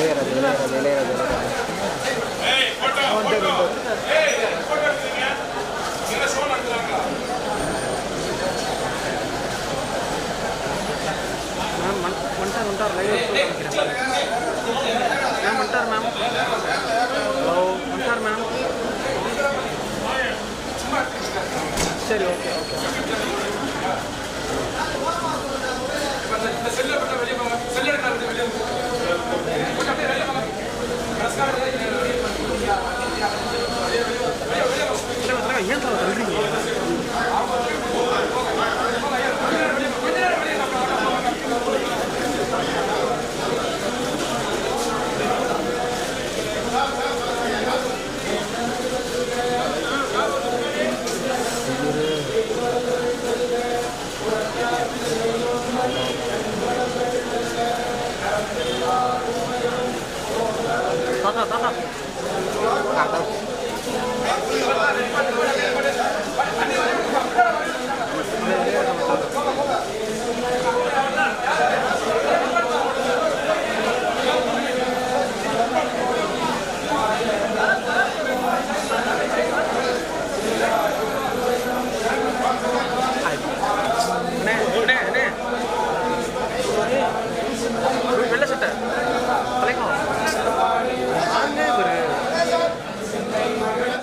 Ilaiyaraaja Ilaiyaraaja Ilaiyaraaja ma'am வந்துட்டார் வந்துட்டார் live ma'am வந்துட்டார் மேம் ஹலோ வந்துட்டார் மேம் சரி okay okay Tangkap, tangkap. Tangkap.